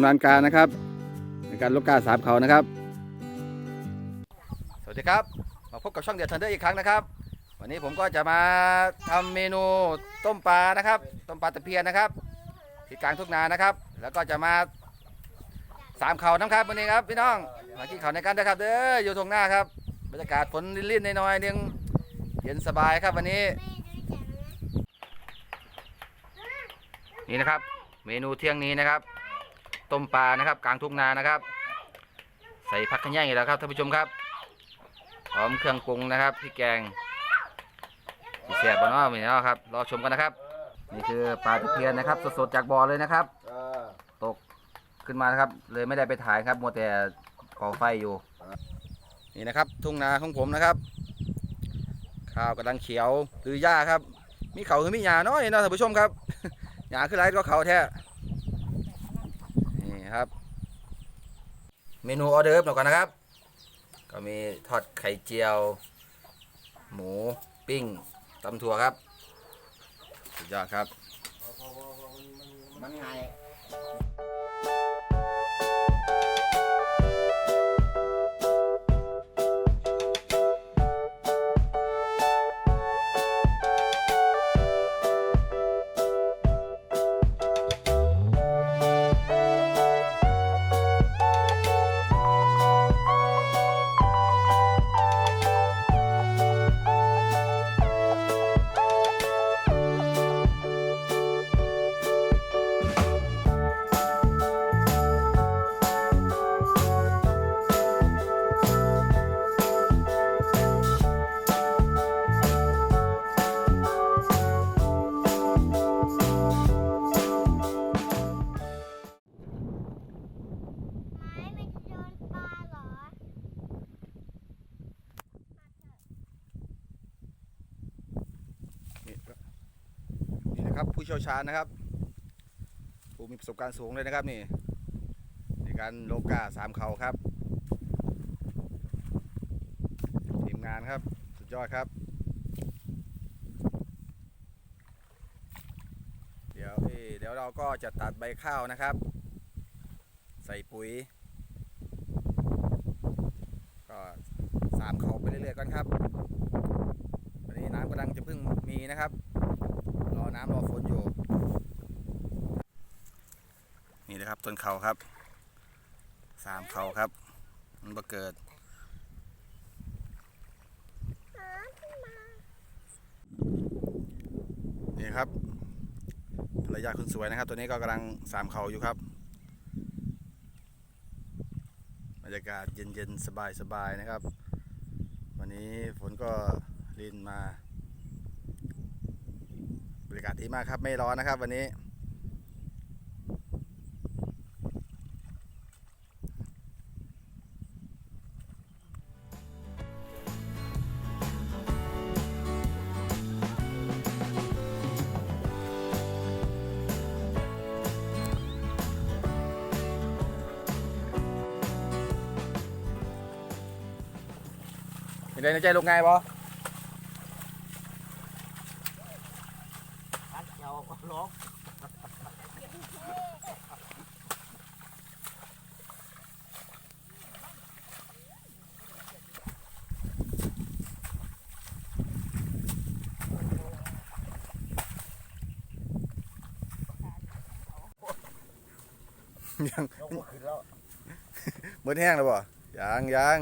ำนาญการนะครับ ในการลกกาสามเขานะครับ สวัสดีครับ มาพบกับช่องเดียดทันเดอร์อีกครั้งนะครับ วันนี้ผมก็จะมาทำเมนูต้มปลานะครับ ต้มปลาตะเพียนนะครับที่กลางทุ่งนานะครับ แล้วก็จะมาสามเขานะครับวันนี้ครับพี่น้องมากินเขาในกันนะครับเด้ออยู่ตรงหน้าครับบรรยากาศฝนลิ่นๆน้อยๆนึงเย็นสบายครับวันนี้ นี่นะครับ เมนูเที่ยงนี้นะครับ ต้มปลานะครับ กลางทุ่งนานะครับ ใส่ผักขะแยงอีกแล้วครับท่านผู้ชมครับพร้อมเครื่องปรุงนะครับพริกแกงสีแสบบ้านนอกนี่เนาะครับรอชมกันนะครับ นี่คือปลาตะเพียนนะครับ สดๆจากบ่อเลยนะครับตกขึ้นมานะครับ เลยไม่ได้ไปถ่ายครับมัวแต่ก่อไฟอยู่ นี่นะครับ ทุ่งนาของผมนะครับ ข้าวกำลังเขียวหรือหญ้าครับ มีเขาคือมีหญ้าน้อยเนาะท่านผู้ชมครับหญ้าคือไรก็เขาแท้ นี่ครับ เมนูออเดอร์ฟหน่อยก่อนนะครับ ก็มีทอดไข่เจียว หมูปิ้งตำถั่วครับสุดยอดครับ มันไง นะครับ ผู้เชี่ยวชาญนะครับผู้มีประสบการณ์สูงเลยนะครับนี่ในการโลกาสามเขาครับทีมงานครับ สุดยอดครับ เดี๋ยวเอ้ยเดี๋ยวเราก็จะตัดใบข้าวนะครับ ใส่ปุ๋ย ก็สามเขาไปเรื่อยๆกันครับวันนี้น้ำกำลังจะเพิ่งมีนะครับ น้ำรอฝนอยู่ นี่นะครับต้นเขาครับ สามเขาครับ มันมาเกิดนี่ครับภรรยาคุณสวยนะครับ ตัวนี้ก็กำลังสามเขาอยู่ครับบรรยากาศเย็นๆ สบายๆนะครับ วันนี้ฝนก็รินมาากาศดีมากครับไม่ร้อนนะครับวันนี้เป็นไงในใจลูกไงบอนเจ้าก็ ร้องยัง ยกมือขึ้นแล้วมืดแห้งแล้วบ่ยังยัง